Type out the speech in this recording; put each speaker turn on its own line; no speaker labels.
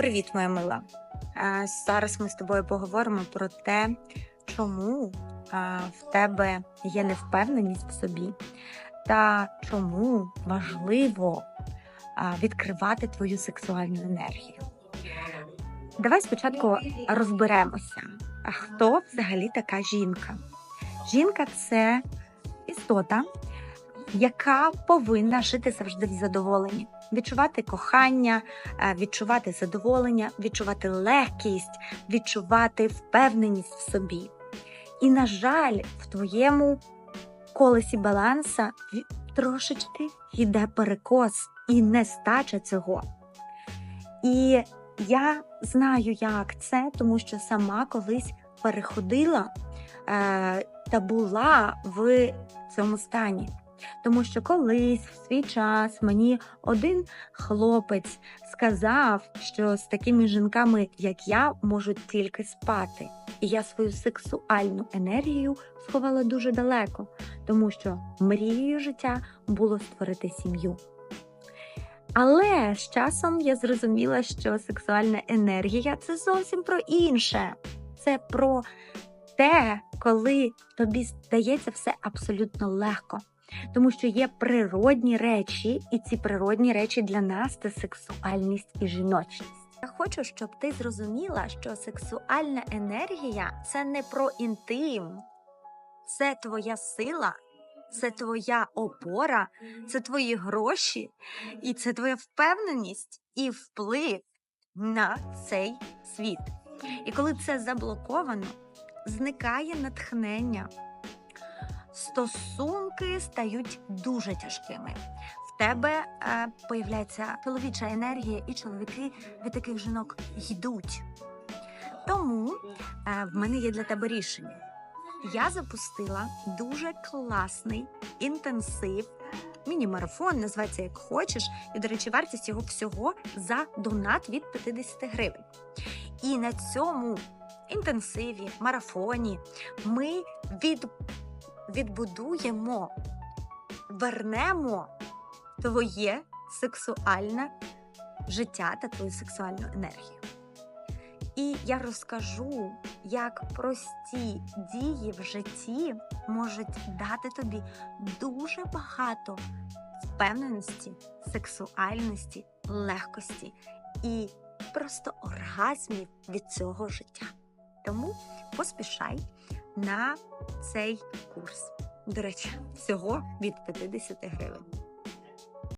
Привіт, моя мила. Е, Зараз ми з тобою поговоримо про те, чому е, в тебе є невпевненість в собі, та чому важливо е, відкривати твою сексуальну енергію. Давай спочатку розберемося, хто взагалі така жінка. Жінка це істота, яка повинна жити завжди в задоволенні, відчувати кохання, е, відчувати задоволення, відчувати легкість, відчувати впевненість в собі. І, на жаль, в твоєму колесі баланса трошечки йде перекос і нестача цього. І я знаю, як це, тому що сама колись переходила е, та була в цьому стані. Тому що колись в свій час мені один хлопець сказав, що з такими жінками, як я, можуть тільки спати. І я свою сексуальну енергію сховала дуже далеко, тому що мрією життя було створити сім'ю. Але з часом я зрозуміла, що сексуальна енергія це зовсім про інше. Це про те, коли тобі здається все абсолютно легко. Тому що є природні речі, і ці природні речі для нас це сексуальність і жіночність. Я хочу, щоб ти зрозуміла, що сексуальна енергія це не про інтим, це твоя сила, це твоя опора, це твої гроші, і це твоя впевненість і вплив на цей світ. І коли це заблоковано, зникає натхнення. Стосунки стають дуже тяжкими. В тебе е, появляється чоловіча енергія, і чоловіки від таких жінок йдуть. Тому е, в мене є для тебе рішення. Я запустила дуже класний інтенсив, міні-марафон, називається як хочеш. І, до речі, вартість його всього за донат від 50 гривень. І на цьому інтенсиві, марафоні ми від, відбудуємо, вернемо твоє сексуальне життя та твою сексуальну енергію. І я розкажу, як прості дії в житті можуть дати тобі дуже багато впевненості, сексуальності, легкості і просто оргазмів від цього життя. Тому поспішай на цей курс. До речі, всього від 50 гривень.